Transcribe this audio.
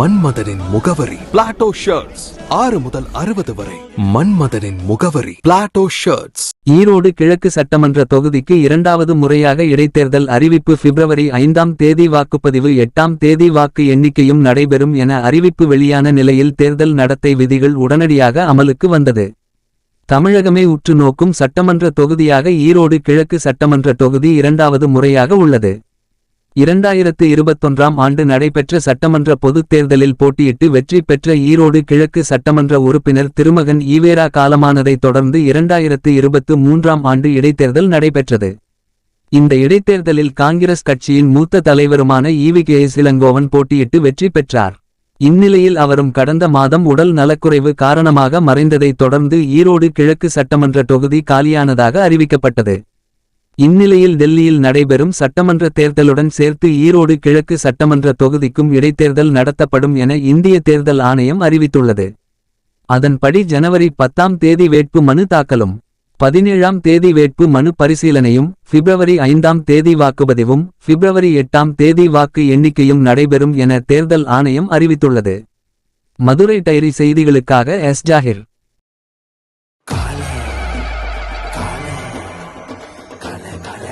மன்மதனின் முகவரி. Plato shirts ஆறு முதல் அறுபது வரை. மன்மதனின் முகவரி. பிளாட்டோ ஷர்ட்ஸ் ஈரோடு கிழக்கு சட்டமன்ற தொகுதிக்கு இரண்டாவது முறையாக இடைத்தேர்தல் அறிவிப்பு பிப்ரவரி ஐந்தாம் தேதி வாக்குப்பதிவு எட்டாம் தேதி வாக்கு எண்ணிக்கையும் நடைபெறும் என அறிவிப்பு வெளியான நிலையில் தேர்தல் நடத்தை விதிகள் உடனடியாக அமலுக்கு வந்தது. தமிழகமே உற்று நோக்கும் சட்டமன்ற தொகுதியாக ஈரோடு கிழக்கு சட்டமன்ற தொகுதி இரண்டாவது முறையாக உள்ளது. இரண்டாயிரத்து இருபத்தொன்றாம் ஆண்டு நடைபெற்ற சட்டமன்ற பொதுத் தேர்தலில் போட்டியிட்டு வெற்றி பெற்ற ஈரோடு கிழக்கு சட்டமன்ற உறுப்பினர் திருமகன் ஈவேரா காலமானதைத் தொடர்ந்து இரண்டாயிரத்து இருபத்து மூன்றாம் ஆண்டு இடைத்தேர்தல் நடைபெற்றது. இந்த இடைத்தேர்தலில் காங்கிரஸ் கட்சியின் மூத்த தலைவருமான ஈவிகே இளங்கோவன் போட்டியிட்டு வெற்றி பெற்றார். இந்நிலையில் அவரும் கடந்த மாதம் உடல் நலக்குறைவு காரணமாக மறைந்ததைத் தொடர்ந்து ஈரோடு கிழக்கு சட்டமன்ற தொகுதி காலியானதாக அறிவிக்கப்பட்டது. இந்நிலையில் டெல்லியில் நடைபெறும் சட்டமன்ற தேர்தலுடன் சேர்த்து ஈரோடு கிழக்கு சட்டமன்ற தொகுதிக்கும் இடைத்தேர்தல் நடத்தப்படும் என இந்திய தேர்தல் ஆணையம் அறிவித்துள்ளது. அதன்படி ஜனவரி பத்தாம் தேதி வேட்பு மனு தாக்கலும் பதினேழாம் தேதி வேட்பு மனு பரிசீலனையும் பிப்ரவரி ஐந்தாம் தேதி வாக்குப்பதிவும் பிப்ரவரி எட்டாம் தேதி வாக்கு எண்ணிக்கையும் நடைபெறும் என தேர்தல் ஆணையம் அறிவித்துள்ளது. மதுரை டைரி செய்திகளுக்காக எஸ் ஜாகிர்.